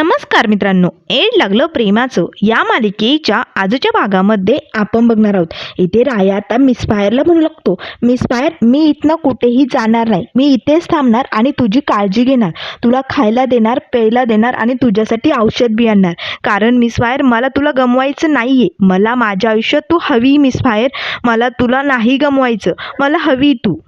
नमस्कार मित्रांनो एड लागलं प्रेमाचं. या मालिकेच्या आजच्या भागामध्ये आपण बघणार आहोत. इथे राया आता मिसफायरला म्हणू लागतो. मिसफायर मी इथनं कुठेही जाणार नाही. मी इथेच थांबणार आणि तुझी काळजी घेणार. तुला खायला देणार प्यायला देणार आणि तुझ्यासाठी औषध बी आणणार कारण मिसफायर मला तुला गमवायचं नाही आहे मला माझ्या आयुष्यात तू हवी मिसफायर मला तुला नाही गमवायचं. मला हवी तू.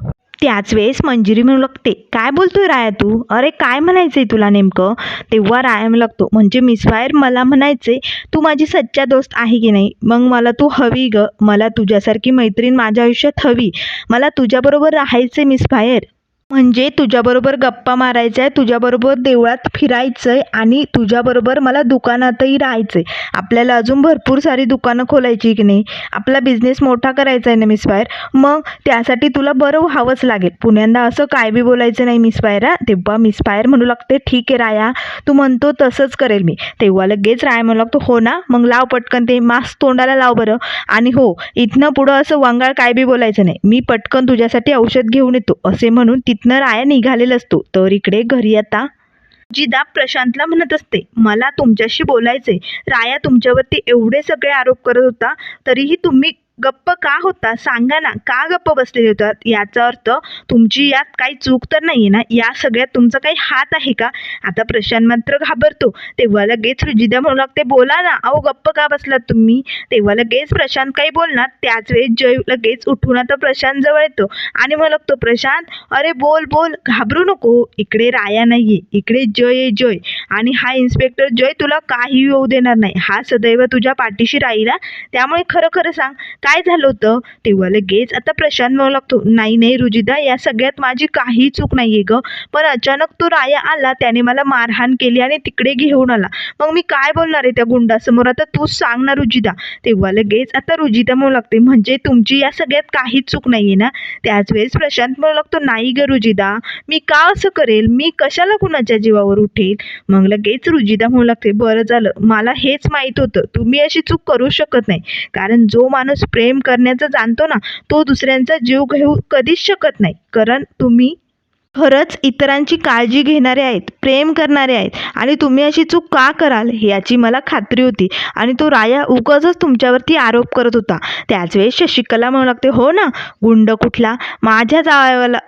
त्याच वेळेस मंजिरी म्हणू लागते. काय बोलतोय राया तू? अरे काय म्हणायचं आहे तुला नेमकं? तेव्हा राया म्हणू लागतो म्हणजे मिसफायर मला म्हणायचे तू माझी सच्चा दोस्त आहे की नाही? मग मला तू हवी ग. मला तुझ्यासारखी मैत्रीण माझ्या आयुष्यात हवी. मला तुझ्याबरोबर राहायचे मिसफायर म्हणजे तुझ्याबरोबर गप्पा मारायच्या आहे तुझ्याबरोबर देवळात फिरायचं आहे आणि तुझ्याबरोबर मला दुकानातही राहायचं आहे आपल्याला अजून भरपूर सारी दुकानं खोलायची की नाही? आपला बिझनेस मोठा करायचा आहे ना मिस फायर? मग त्यासाठी तुला बरं व्हावंच लागेल. पुण्यांदा असं काय बी बोलायचं नाही मिस फायर हा? तेव्हा मिस फायर म्हणू लागते ठीक आहे राया. तू म्हणतो तसंच करेल मी. तेव्हा लगेच राया म्हणू लागतो हो ना. मग लाव पटकन ते मास्क तोंडाला लाव बरं. आणि हो इथनं पुढं असं वांगाळ काय बी बोलायचं नाही. मी पटकन तुझ्यासाठी औषध घेऊन येतो असे म्हणून इथनं राया निघालेला असतो. तर इकडे घरी आता जिदा प्रशांतला म्हणत असते मला तुमच्याशी बोलायचे राया तुमच्यावरती एवढे सगळे आरोप करत होता तरीही तुम्ही गप्प का होता? सांगा ना. का गप्प बसलेले होतात? याचा अर्थ तुमची यात काही चूक तर नाही आहे ना? या सगळ्यात तुमचा काही हात आहे का? आता प्रशांत मात्र घाबरतो. तेव्हा लगेच रुजिदा म्हणू लागते बोला ना. अहो गप्प का बसलात तुम्ही? तेव्हा लगेच प्रशांत काही बोलणार. त्याच वेळेस जय लगेच उठून आता प्रशांत जवळ येतो आणि म्हणू लागतो प्रशांत अरे बोल बोल. घाबरू नको. इकडे राया नाहीये. इकडे जय आहे जय. आणि हा इन्स्पेक्टर जय तुला काही होऊ देणार नाही. हा सदैव तुझ्या पाठीशी राहिला त्यामुळे खरं खरं सांग काय झालं होतं? तेव्हा लगेच आता प्रशांत म्हणू लागतो नाही नाही रुजिदा या सगळ्यात माझी काही चूक नाहीये ग. पण अचानक तो राया आला त्याने मला मारहाण केली आणि तिकडे घेऊन आला. मग मी काय बोलणार आहे त्या गुंडासमोर? आता तूच सांग ना रुजिदा तेव्हा लगेच आता रुजिदा म्हणू लागते म्हणजे तुमची या सगळ्यात काहीच चूक नाहीये ना? त्याच वेळेस प्रशांत म्हणू लागतो नाही ग रुजिदा मी का असं करेल? मी कशाला कुणाच्या जीवावर उठेल? मग लगेच रुजिदा म्हणू लागते बरं झालं मला हेच माहीत होतं तुम्ही अशी चूक करू शकत नाही. कारण जो माणूस प्रेम करण्याचा जाणतो ना तो दुसऱ्यांचा जीव घेऊ कधीच शकत नाही. कारण तुम्ही खरंच इतरांची काळजी घेणारे आहेत प्रेम करणारे आहेत आणि तुम्ही अशी चूक का कराल याची मला खात्री होती. आणि तो राया उगाचच तुमच्यावरती आरोप करत होता. त्याच वेळेस शशिकला म्हणू लागते हो ना गुंड कुठला? माझ्या जावयाला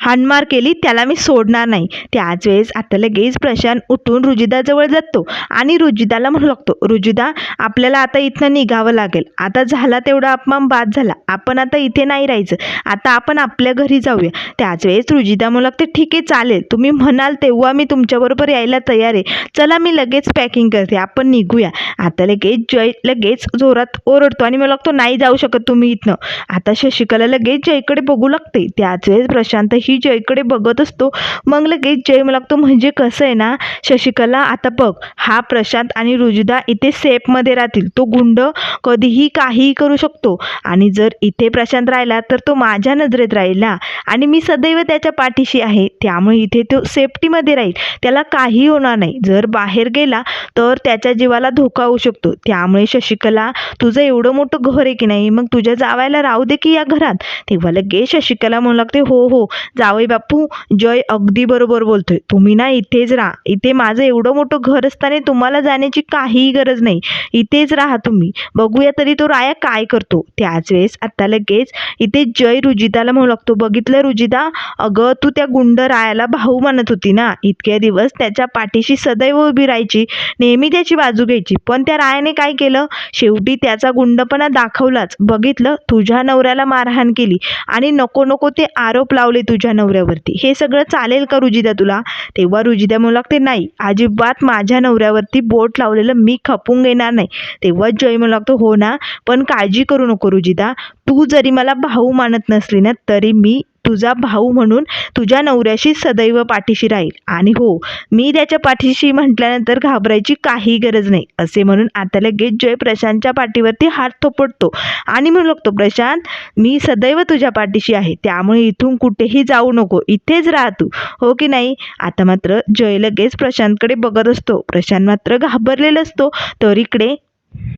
हाणमार केली त्याला मी सोडणार नाही. त्याच वेळेस आता लगेच प्रशांत उठून रुजिदाजवळ जातो आणि रुजिदाला म्हणू लागतो रुजिदा आपल्याला आता इथनं निघावं लागेल. आता झाला तेवढा अपमान बाद झाला. आपण आता इथे नाही राहायचं. आता आपण आपल्या घरी जाऊया. त्याच वेळेस रुजिदा म्हणू लागते ठीक आहे चालेल. तुम्ही म्हणाल तेव्हा मी तुमच्याबरोबर यायला तयार आहे. चला मी लगेच पॅकिंग करते. आपण निघूया. आता लगेच जय लगेच जोरात ओरडतो आणि मला लागतो नाही जाऊ शकत तुम्ही इथनं. आता शशिकला लगेच जयकडे बघू लागते. त्याच वेळेस प्रशांत ही जयकडे बघत असतो. मग लगेच जय मला लागतो म्हणजे कसं आहे ना शशिकला आता बघ हा प्रशांत आणि रुजुदा इथे सेफमध्ये राहतील. तो गुंड कधीही काहीही करू शकतो. आणि जर इथे प्रशांत राहिला तर तो माझ्या नजरेत राहिला. आणि मी सदैव त्याच्या पाठीशी आहे. त्यामुळे इथे तो सेफ्टीमध्ये राहील. त्याला काही होणार नाही. जर बाहेर गेला तर त्याच्या जीवाला धोका होऊ शकतो. त्यामुळे शशिकला तुझं एवढं मोठं घर आहे की नाही? मग तुझ्या जावायला राहू दे की या घरात. तेव्हा लगेच शशिकला म्हणू लागते हो हो जावई बापू जय अगदी बरोबर बोलतोय. तुम्ही ना इथेच राहा. इथे माझं एवढं मोठं घर असताना तुम्हाला जाण्याची काहीही गरज नाही. इथेच राहा तुम्ही. बघूया तरी तो राया काय करतो. त्याच वेळेस आता लगेच इथे जय रुजिताला म्हणू लागतो. बघितलं रुजिता? अगं तू त्या गुंड रायाला भाऊ म्हणत होती ना? इतके दिवस त्याच्या पाठीशी सदैव उभी राहायची. नेहमी त्याची बाजू घ्यायची. पण त्या रायाने काय केलं? शेवटी त्याचा गुंडपणा दाखवलाच. बघितलं? तुझ्या नवऱ्याला मारहाण केली. आणि नको नको ते आरोप लावले तुझ्या नवऱ्यावरती. हे सगळं चालेल का रुजिदा तुला? तेव्हा रुजिदा म्हणू लागते नाही अजिबात माझ्या नवऱ्यावरती बोट लावलेलं मी खपून घेणार नाही. तेव्हा जय म्हणू लागतो हो ना पण काळजी करू नको रुजिदा तू जरी मला भाऊ मानत नसली ना तरी मी तुझा भाऊ म्हणून तुझ्या नवऱ्याशी सदैव पाठीशी राहील. आणि हो मी त्याच्या पाठीशी म्हटल्यानंतर घाबरायची काही गरज नाही असे म्हणून आता लगेच जय प्रशांतच्या पाठीवरती हात थोपटतो आणि म्हणू लागतो प्रशांत मी सदैव तुझ्या पाठीशी आहे. त्यामुळे इथून कुठेही जाऊ नको. इथेच राहा तू. हो की नाही? आता मात्र जय लगेच प्रशांतकडे बघत असतो. प्रशांत मात्र घाबरलेला असतो. तर इकडे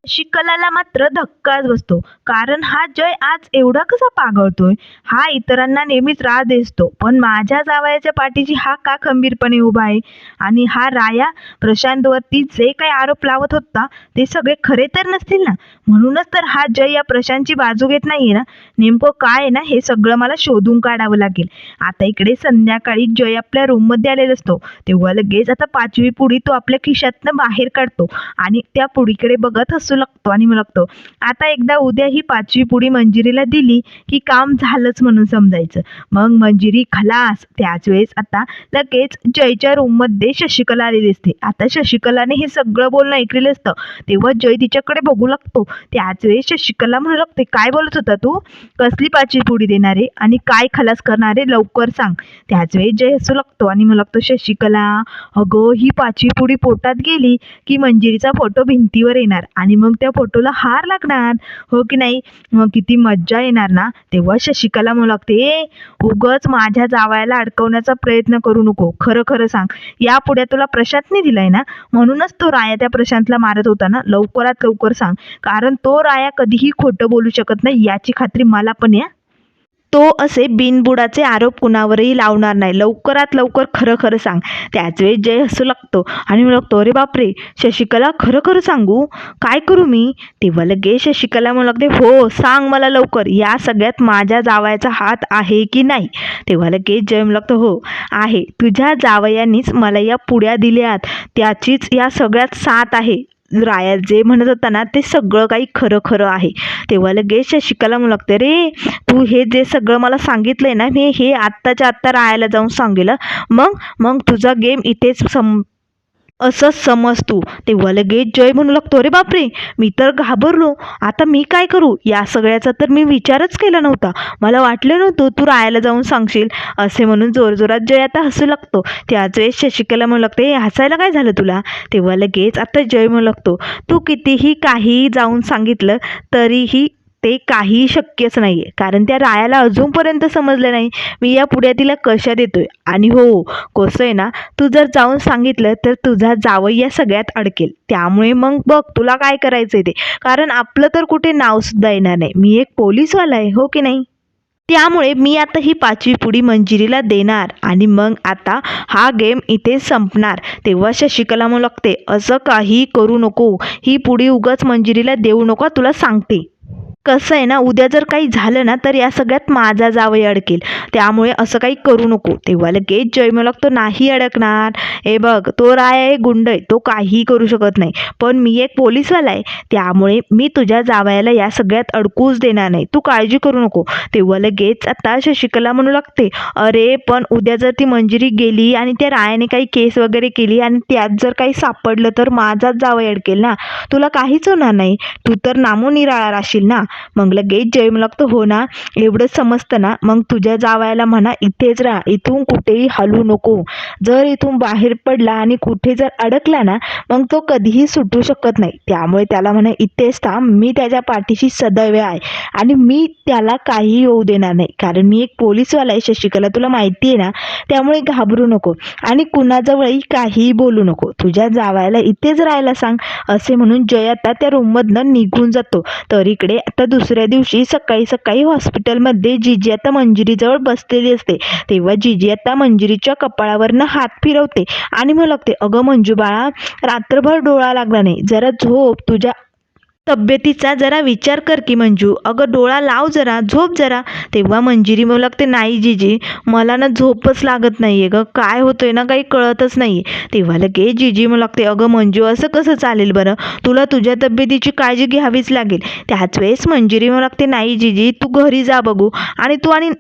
शिकलाला मात्र धक्काच बसतो. कारण हा जय आज एवढा कसा पागळतोय? हा इतरांना नेहमीच राह दिसतो. पण माझ्या जावयाच्या पाठीची हा का खंबीरपणे उभा आहे? आणि हा राया प्रशांतवरती जे काही आरोप लावत होता ते सगळे खरे तर नसतील ना? म्हणूनच तर हा जय या प्रशांतची बाजू घेत नाहीये ना? नेमकं काय आहे ना? हे सगळं मला शोधून काढावं लागेल. आता इकडे संध्याकाळी जय आपल्या रूममध्ये आलेला असतो. तेव्हा लगेच आता पाचवी पुढी तो आपल्या खिशातनं बाहेर काढतो. आणि त्या पुढीकडे बघत हसू लागतो आणि मग लागतो. आता एकदा उद्या ही पाचवी पुडी मंजिरीला दिली की काम झालंच म्हणून समजायचं. मग मंजिरी खलास. त्याच वेळेस आता लगेच जयच्या रूममध्ये शशिकला आलेली असते. आता शशिकलाने हे सगळं बोलणं ऐकलेलं असतं. तेव्हा जय तिच्याकडे बघू लागतो. त्याच वेळेस शशिकला म्हणू लागते काय बोलत होता तू? कसली पाचवी पुडी देणारे? आणि काय खलास करणारे? लवकर सांग. त्याच वेळेस जय हसू लागतो आणि मला लागतो शशिकला अगं ही पाचवी पुडी पोटात गेली की मंजिरीचा फोटो भिंतीवर येणार. आणि मग त्या फोटोला हार लागणार. हो की नाही? मग किती मज्जा येणार ना? तेव्हा शशिकला म्हणू लागते "ए, उगच माझ्या जावयाला अडकवण्याचा प्रयत्न करू नको. खरं खरं सांग. या पुढे तुला प्रशांतने दिलाय ना? म्हणूनच तो राया त्या प्रशांतला मारत होता ना? लवकरात लवकर सांग. कारण तो राया कधीही खोटं बोलू शकत नाही. याची खात्री मला पण या तो असे बिनबुडाचे आरोप कुणावरही लावणार नाही. लवकरात लवकर खरं खरं सांग. त्याच वेळी जय हसू लागतो आणि म्हणू लागतो अरे बापरे! शशिकला खरं खरं सांगू? काय करू मी? तेव्हा लगे शशिकला म्हणू लागते हो सांग मला लवकर. या सगळ्यात माझ्या जावयाचा हात आहे की नाही? तेव्हा लगे जय म्हणू लागतो हो आहे. तुझ्या जावयानीच मला या पुड्या दिल्यात. त्याचीच या सगळ्यात साथ आहे. राया जे म्हणत होता ना ते सगळं काही खरं खरं आहे. तेव्हा लगेच शिकायला म्हणू लागते रे तू हे जे सगळं मला सांगितलंय ना मी हे आत्ताच्या आत्ता रायाला जाऊन सांगेल मग मग तुझा गेम इथेच सम असंच समज तू. तेव्हा लगेच जय म्हणू लागतो. अरे बापरे! मी तर घाबरलो. आता मी काय करू? या सगळ्याचा तर मी विचारच केला नव्हता. मला वाटलं नव्हतं तू रायाला जाऊन सांगशील. असे म्हणून जोरजोरात जय आता हसू लागतो. त्याच वेळेस शशिकला म्हणू लागते हसायला काय झालं तुला? तेव्हा लगेच आता जय म्हणू लागतो. तू कितीही काही जाऊन सांगितलं तरीही ते काही शक्यच नाही आहे कारण त्या रायाला अजूनपर्यंत समजलं नाही मी या पुढ्या तिला कशा देतो आहे आणि हो कसं आहे ना तू जर जाऊन सांगितलं तर तुझा जावई या सगळ्यात अडकेल. त्यामुळे मग बघ तुला काय करायचं आहे ते. कारण आपलं तर कुठे नावसुद्धा येणार नाही. मी एक पोलीसवाला आहे हो की नाही? त्यामुळे मी आता ही पाचवी पुडी मंजिरीला देणार आणि मग आता हा गेम इथे संपणार. तेव्हा शशिकला म्हणू लागते असं काही करू नको. ही पुडी उगाच मंजिरीला देऊ नको तुला सांगते. कसं आहे ना उद्या जर काही झालं ना तर या सगळ्यात माझा जावई अडकेल. त्यामुळे असं काही करू नको. तेव्हा लगेच जयमलक तो नाही अडकणार. हे बघ तो राय आहे गुंड आहे. तो काहीही करू शकत नाही. पण मी एक पोलीसवाला आहे. त्यामुळे मी तुझ्या जावयाला या सगळ्यात अडकूच देणार नाही. तू काळजी करू नको. तेव्हा लगेच आता शशिकला म्हणू लागते अरे पण उद्या जर ती मंजिरी गेली आणि त्या रायाने काही केस वगैरे केली आणि त्यात जर काही सापडलं तर माझाच जावई अडकेल ना. तुला काहीच होणार नाही. तू तर नामोनिराळा राहशील ना. मग लगेच जय लागतो हो ना एवढं समजतं ना मग तुझ्या जावायला म्हणा इथेच राहा इथून कुठेही हलू नको. जर इथून बाहेर पडला आणि कुठे जर अडकला ना मग तो कधीही सुटू शकत नाही. त्यामुळे त्याला म्हणा इथेच थांब मी त्याच्या पाठीशी सदैव आहे आणि मी त्याला काही होऊ देणार नाही. कारण मी एक पोलीसवाला आहे शशिकला तुला माहिती आहे ना त्यामुळे घाबरू नको आणि कुणाजवळही काहीही बोलू नको. तुझ्या जावायला इथेच राहायला सांग असे म्हणून जय आता त्या रूममधनं निघून जातो. तर इकडे आता दुसऱ्या दिवशी सकाळी सकाळी हॉस्पिटलमध्ये जिजी आता मंजिरीजवळ बसलेली असते. तेव्हा जिजी आता मंजिरीच्या कपाळावरनं हात फिरवते आणि मग लागते अगं मंजू बाळा रात्रभर डोळा लागला नाही. जरा झोप तुझ्या तब्येतीचा जरा विचार कर की मंजू. अगं डोळा लाव जरा झोप जरा. तेव्हा मंजिरी म्हणू लागते नाही जिजी मला ना झोपच लागत नाही आहे गं. काय होतं आहे ना काही कळतच नाही आहे तेव्हा लगे जिजी म्हणू लागते अगं मंजू असं कसं चालेल बरं? तुला तुझ्या तब्येतीची काळजी घ्यावीच लागेल. त्याच वेळेस मंजिरी म्हणू लागते नाही जिजी तू घरी जा बघू. आणि तू आणि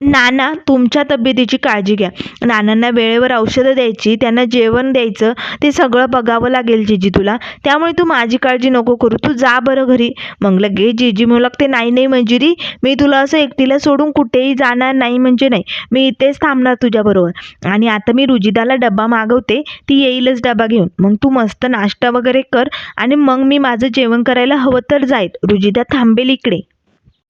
नाना तुमच्या तब्येतीची काळजी घ्या. नानांना वेळेवर औषधं द्यायची त्यांना जेवण द्यायचं ते सगळं बघावं लागेल जेजी तुला. त्यामुळे तू माझी काळजी नको करू तू जा बरं घरी. मग लगेच जेजी म्हणू लागते नाही नाही मंजिरी मी तुला असं एकटीला सोडून कुठेही जाणार नाही म्हणजे नाही. मी इथेच थांबणार तुझ्याबरोबर आणि आता मी रुजिदाला डब्बा मागवते ती येईलच डबा घेऊन. मग तू मस्त नाश्ता वगैरे कर आणि मग मी माझं जेवण करायला हवं तर जाईल. रुजिदा थांबेल इकडे.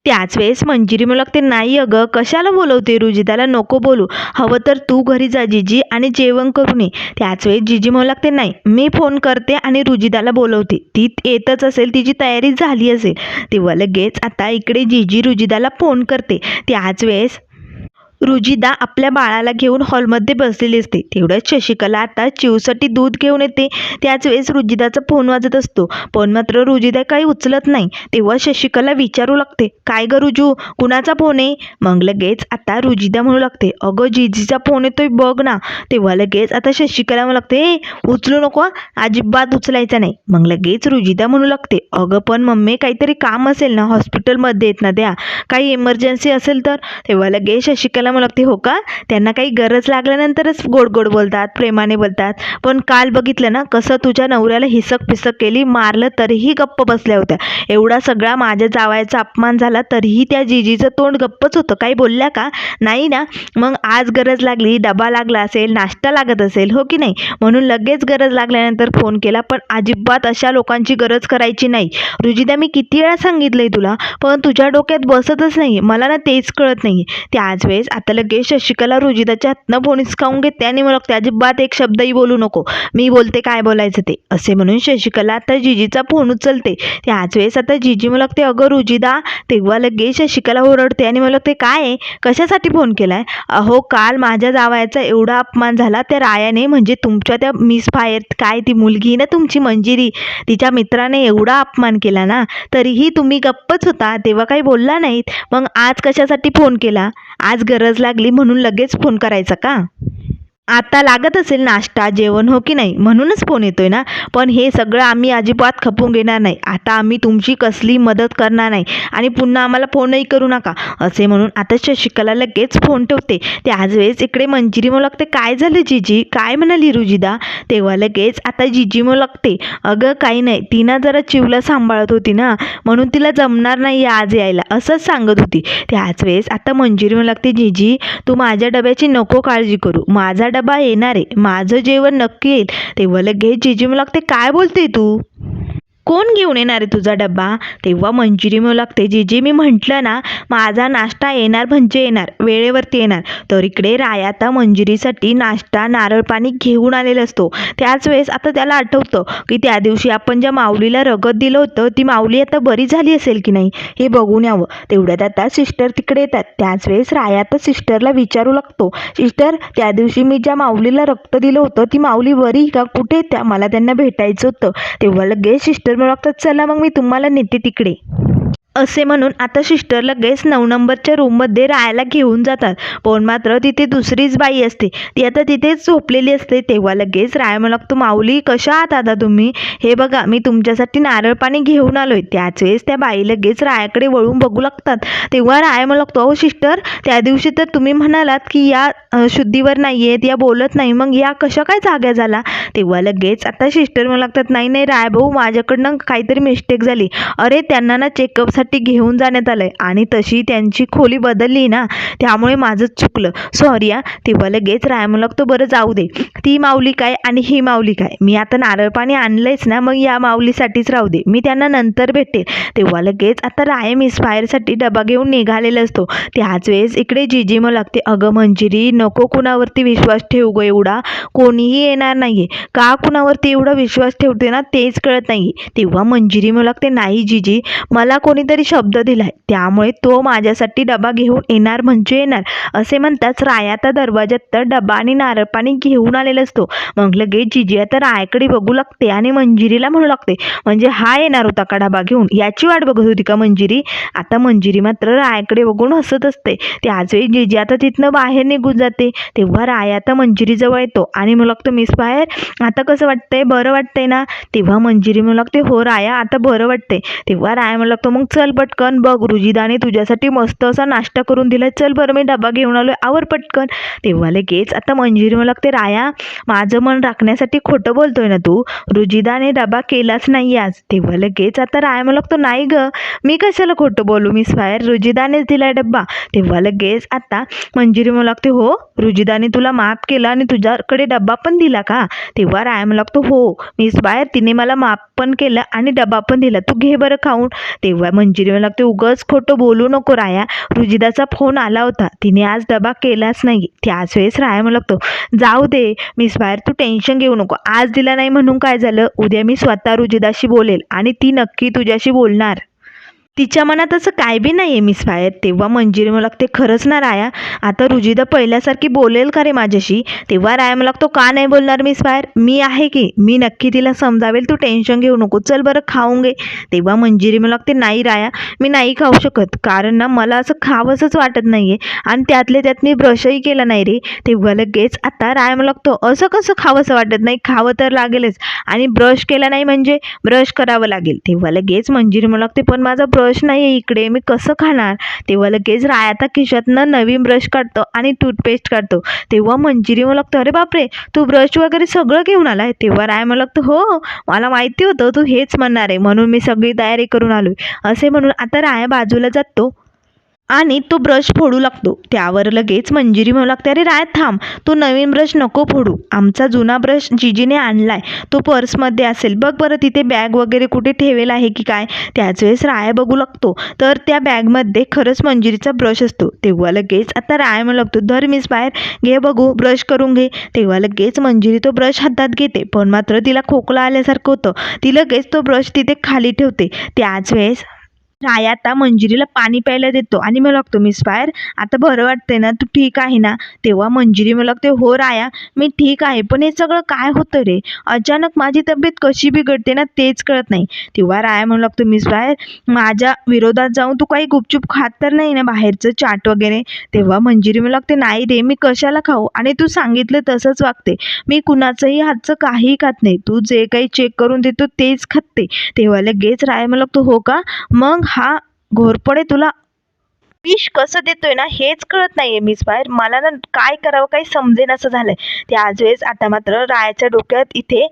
त्याच वेळेस मंजिरी मला लागते नाही अगं कशाला बोलवते रुजिताला नको बोलू. हवं तर तू घरी जा जिजी आणि जेवण करून ये. त्याच वेळेस जिजी मला लागते नाही मी फोन करते आणि रुजिताला बोलवते. ती येतच असेल तिची तयारी झाली असेल. तेव्हा लगेच आता इकडे जिजी रुजिताला फोन करते. त्याच वेळेस रुजिदा आपल्या बाळाला घेऊन हॉलमध्ये बसलेली असते. तेवढ्याच शशिकला आता चिवसाठी दूध घेऊन येते. त्याच वेळेस रुजिदाचा फोन वाजत असतो. पण मात्र रुजिदा काही उचलत नाही. तेव्हा शशिकला विचारू लागते काय ग रुजू? कुणाचा फोन आहे? मग लगेच आता रुजिदा म्हणू लागते अगं जिजीचा फोन येतोय बघ ना. तेव्हा लगेच आता शशिकला म्हणू लागते ए उचलू नको अजिबात उचलायचा नाही. मग लगेच रुजिदा म्हणू लागते अगं पण मम्मी काहीतरी काम असेल ना हॉस्पिटलमध्ये येत ना द्या. काही इमर्जन्सी असेल तर? तेव्हा लगेच शशिकला मला लागते हो का? त्यांना काही गरज लागल्यानंतरच गोड गोड बोलतात प्रेमाने बोलतात. पण काल बघितलं ना कसं तुझ्या नवऱ्याला हिसक पिसक केली मारलं तरीही गप्प बसल्या होत्या. एवढा सगळा माझ्या जावायचा अपमान झाला तरीही त्या जिजीचं तोंड गप्पच होतं. काही बोलल्या का? नाही ना. मग आज गरज लागली डबा लागला असेल नाश्ता लागत असेल हो की नाही? म्हणून लगेच गरज लागल्यानंतर फोन केला पण अजिबात अशा लोकांची गरज करायची नाही. रुजिदा मी किती वेळा सांगितलंय तुला पण तुझ्या डोक्यात बसतच नाही मला ना तेच कळत नाही त्याच वेळेस आता लगेच शशिकला रुजिदाच्या हातनं फोन खाऊन घेते आणि मला अजिबात एक शब्दही बोलू नको. मी बोलते काय बोलायचं ते? असे म्हणून शशिकला आता जिजीचा फोन उचलते. त्याच वेळेस आता जिजी मला ते अगं रुजिदा तेव्हा लगेच शशिकला ओरडते आणि मला ते काय आहे? कशासाठी फोन केलाय? अहो काल माझ्या जावायचा एवढा अपमान झाला त्या रायाने म्हणजे तुमच्या त्या मिस फायर काय ती मुलगी ना तुमची मंजिरी तिच्या मित्राने एवढा अपमान केला ना तरीही तुम्ही गप्पच होता तेव्हा काही बोलला नाहीत. मग आज कशासाठी फोन केला? आज गरज गरज लागली म्हणून लगेच फोन करायचा का? आता लागत असेल नाश्ता जेवण हो की नाही? म्हणूनच फोन येतोय ना? पण हे सगळं आम्ही अजिबात खपून घेणार नाही. आता आम्ही तुमची कसली मदत करणार नाही. आणि पुन्हा आम्हाला फोनही करू नका. असे म्हणून आता शशिकला लगेच फोन ठेवते. त्याच वेळेस इकडे मंजिरी म्हणू लागते काय झालं जिजी? काय म्हणाली रुजिदा? तेव्हा लगेच आता जिजी म्हणू लागते अगं काही नाही. तिनं जरा चिवला सांभाळत होती ना? म्हणून तिला जमणार नाही आज यायला. असंच सांगत होती. त्याच वेळेस आता मंजिरी म्हणू लागते जिजी तू माझ्या डब्याची नको काळजी करू. माझा डबा येणार आहे. माझं जेवण नक्की येईल. तेव्हा लगेच जिजी मला लागते काय बोलते तू? कोण घेऊन येणार आहे तुझा डब्बा? तेव्हा मंजिरी म्हणू लागते. जिजी मी म्हटलं ना माझा नाश्ता येणार म्हणजे येणार. वेळेवरती येणार. तर इकडे राया आता मंजिरीसाठी नाश्ता नारळ पाणी घेऊन आलेला असतो. त्याच वेळेस आता त्याला आठवतं की त्या दिवशी आपण ज्या माऊलीला रगत दिलं होतं ती माऊली आता बरी झाली असेल की नाही हे बघून यावं. तेवढ्यात आता सिस्टर तिकडे येतात. त्याच वेळेस राया आता सिस्टरला विचारू लागतो. सिस्टर त्या दिवशी मी ज्या माऊलीला रक्त दिलं होतं ती माऊली बरी का? कुठे त्या? मला त्यांना भेटायचं होतं. तेव्हा लगेच सिस्टर म्हणू लागतात चला मग मी तुम्हाला नेते तिकडे. असे म्हणून आता सिस्टर लगेच नऊ नंबरच्या रूममध्ये राहायला घेऊन जातात. पण मात्र तिथे दुसरीच बाई असते. ती आता तिथेच झोपलेली असते. तेव्हा लगेच राय म्हणू लागतो माऊली कशा आहात आता तुम्ही? हे बघा मी तुमच्यासाठी नारळ पाणी घेऊन आलोय. त्याच वेळेस त्या बाई लगेच रायाकडे वळून बघू लागतात. तेव्हा राय म्हणू लागतो अहो सिस्टर त्या दिवशी तर तुम्ही म्हणालात की या शुद्धीवर नाही आहेत या बोलत नाही. मग या कशा काय जाग्या झाला? तेव्हा लगेच आता सिस्टर म्हणू लागतात नाही नाही राय भाऊ माझ्याकडनं काहीतरी मिस्टेक झाली. अरे त्यांना ना चेकअपसाठी घेऊन जाण्यात आलंय. आणि तशी त्यांची खोली बदलली ना त्यामुळे माझंच चुकलं. सॉरी या तेव्हा लगेच राय म्हणू बरं जाऊ दे. ती माऊली काय आणि ही माऊली काय? मी आता नारळ पाणी आणलंयच ना मग या माऊलीसाठीच राहू दे. मी त्यांना नंतर भेटेल तेव्हा लगेच आता राय मिसफायरसाठी डबा घेऊन निघालेला असतो. त्याच वेळेस इकडे जिजी मग लागते अगं मंजिरी नको कुणावरती विश्वास ठेवू गं एवढा. कोणीही येणार नाहीये. का कुणावरती एवढा विश्वास ठेवते ना तेच कळत नाही तेव्हा मंजिरी मग लागते नाही जिजी मला कोणीतरी शब्द दिलाय. त्यामुळे तो माझ्यासाठी डबा घेऊन येणार म्हणजे येणार. असे म्हणताच राया तर दरवाजात तर डबा आणि नारळ पाणी घेऊन आलेला असतो. मग लगेच जिजी आता रायाकडे बघू लागते आणि मंजिरीला म्हणू लागते. म्हणजे हा येणार होता का डबा घेऊन? याची वाट बघत होती का मंजिरी? आता मंजिरी मात्र रायाकडे बघून हसत असते. त्याचवेळी जिजी आता तिथनं बाहेर निघून जाते. तेव्हा राया आता मंजिरीजवळ येतो आणि म्हणू लागतो मिस बाहेर आता कसं वाटतंय? बरं वाटतंय ना? तेव्हा मंजिरी म्हणू लागते हो राया आता बरं वाटतंय. तेव्हा राया म्हणू लागतो मग चल पटकन बघ रुजिदाने तुझ्यासाठी मस्त असा नाश्ता करून दिला चल बरं मी डबा घेऊन आलो आवर पटकन. तेव्हा लगेच आता मंजिरी मला लागते राया माझं मन राखण्यासाठी खोटं बोलतोय ना तू? रुजिदाने डबा केलाच नाही आज. तेव्हा लगेच आता राया मला लागतो नाही ग मी कशाला खोटं बोलू मिस फायर रुजिदानेच दिलाय डब्बा. तेव्हा लगेच आता मंजिरी मला लागते हो रुजिदाने तुला माफ केलं आणि तुझ्याकडे डब्बा पण दिला का? तेव्हा राया मला लागतो हो मिस बाहेर तिने मला माफ पण केलं आणि डबा पण दिला. तू घे बरं खाऊन. तेव्हा मंजिरी लागते उगच खोटं बोलू नको राया. रुजिदाचा फोन आला होता. तिने आज डबा केलाच नाही त्याच वेळेस राया मला लागतो जाऊ दे मिस बाहेर तू टेन्शन घेऊ नको. आज दिला नाही म्हणून काय झालं? उद्या मी स्वतः रुजिदाशी बोलेल आणि ती नक्की तुझ्याशी बोलणार. तिच्या मनात असं काय बी नाही आहे मिस फायर. तेव्हा मंजिरी मला ते खरंच ना राया. आता रुजिदा पहिल्यासारखी बोलेल का रे माझ्याशी? तेव्हा राया मला लागतो का नाही बोलणार मिस फायर? मी आहे की? मी नक्की तिला समजावेल तू टेन्शन घेऊ नको. चल बरं खाऊन घे. तेव्हा मंजिरी मला ते नाही राया. मी नाही खाऊ शकत. कारण ना मला असं खावंसंच वाटत नाही आहे आणि त्यातले त्यात मी ब्रशही केला नाही रे. तेव्हा लगेच आता राया मला लागतो असं कसं खावंसं वाटत नाही? खावं तर लागेलच. आणि ब्रश केला नाही म्हणजे ब्रश करावं लागेल. तेव्हा लगेच मंजिरी मला लागते पण माझा ब्रश ब्रश नाही आहे इकडे. मी कसं खाणार? तेव्हा लगेच राय आता खिशातनं नवीन ब्रश काढतो आणि टूथपेस्ट काढतो. तेव्हा मंजिरी मला लागतं अरे बापरे तू ब्रश वगैरे सगळं घेऊन आला आहे तेव्हा राय मला लागतं हो, हो मला माहिती होतं तू हेच म्हणणार आहे. म्हणून मी सगळी तयारी करून आलोय. असे म्हणून आता राया बाजूला जातो. आणि तो ब्रश फोडू लागतो. त्यावर लगेच मंजिरी म्हणू लागते अरे राय थांब. तू नवीन ब्रश नको फोडू. आमचा जुना ब्रश जिजीने आणलाय. तो पर्समध्ये असेल. बघ बरं तिथे बॅग वगैरे कुठे ठेवेल आहे की काय? त्याच वेळेस राय बघू लागतो. तर त्या बॅगमध्ये खरंच मंजिरीचा ब्रश असतो. तेव्हा लगेच आता राय म्हणू लागतो धर मीच बाहेर. घे बघू. ब्रश करून घे. तेव्हा लगेच मंजिरी तो ब्रश हातात घेते. पण मात्र तिला खोकला आल्यासारखं होतं. ती लगेच तो ब्रश तिथे खाली ठेवते. त्याच वेळेस राया आता मंजिरीला पाणी प्यायला देतो. आणि मला लागतो मिस फायर आता बरं वाटतंय ना तू ठीक आहे ना? तेव्हा मंजिरी मला लागते हो राया मी ठीक आहे पण हे सगळं काय होतं रे? अचानक माझी तब्येत कशी बिघडते ना तेच कळत नाही. तेव्हा राया म्हणू लागतो मिस फायर माझ्या विरोधात जाऊन तू काही गुपचूप खात तर नाही ना बाहेरचं चाट वगैरे? तेव्हा मंजिरी मला लागते नाही रे मी कशाला खाऊ? आणि तू सांगितलं तसंच वागते. मी कुणाचंही हातचं काहीही खात नाही. तू जे काही चेक करून देतो तेच खाते. तेव्हा लगेच राया मला लागतो हो का? मग हा घोरपडे तुला विष कसं देतोय ना हेच कळत नाहीये मीच बाहेर. मला ना काय करावं काही समजेन असं झालंय. त्याच वेळेस आता मात्र रायाच्या डोक्यात इथे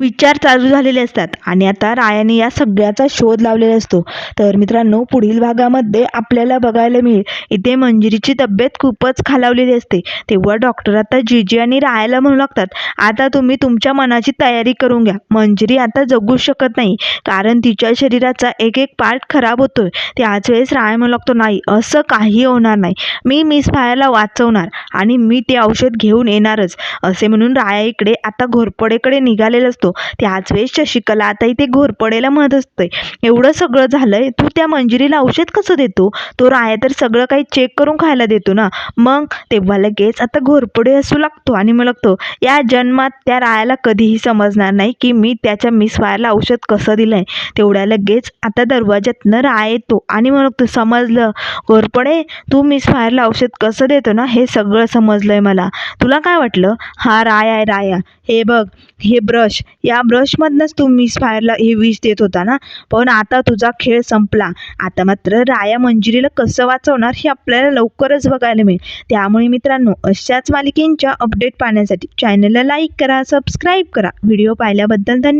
विचार चालू झालेले असतात. आणि आता रायाने या सगळ्याचा शोध लावलेला असतो. तर मित्रांनो पुढील भागामध्ये आपल्याला बघायला मिळेल. इथे मंजिरीची तब्येत खूपच खालावलेली असते. तेव्हा डॉक्टर आता जीजी आणि रायाला म्हणू लागतात आता तुम्ही तुमच्या मनाची तयारी करून घ्या. मंजिरी आता जगू शकत नाही. कारण तिच्या शरीराचा एक एक पार्ट खराब होतोय. त्याच वेळेस राय म्हणू लागतो नाही असं काही होणार नाही. मी मिस फायाला वाचवणार आणि मी ते औषध घेऊन येणारच. असे म्हणून राया इकडे आता घोरपडेकडे निघालेला असतो. त्याच वेळेस शशिकला आता इथे घोरपडेला म्हणत असते एवढं सगळं झालंय तू त्या मंजिरीला औषध कसं देतो? तो राया तर सगळं काही चेक करून खायला देतो ना? मग तेव्हा लगेच आता घोरपडे असू लागतो आणि मग लागतो. या जन्मात त्या रायाला कधीही समजणार नाही की मी त्याच्या मिस फायरला औषध कसं दिलंय. तेवढ्या लगेच आता दरवाज्यातनं राय येतो आणि मग लागतो समजलं. घोरपडे तू मिस फायरला औषध कसं देतो ना? हे सगळं समजलंय मला. तुला काय वाटलं? हा राय आहे राया. हे बघ हे ब्रश या ब्रशमधनंच तू मिस फायरला हे विष देत होता ना? पण आता तुझा खेळ संपला. आता मात्र राया मंजिरीला कसं वाचवणार हे आपल्याला लवकरच बघायला मिळेल. त्यामुळे मित्रांनो अशाच मालिकेंच्या अपडेट पाहण्यासाठी चॅनलला लाईक करा सबस्क्राईब करा. व्हिडिओ पाहिल्याबद्दल धन्यवाद.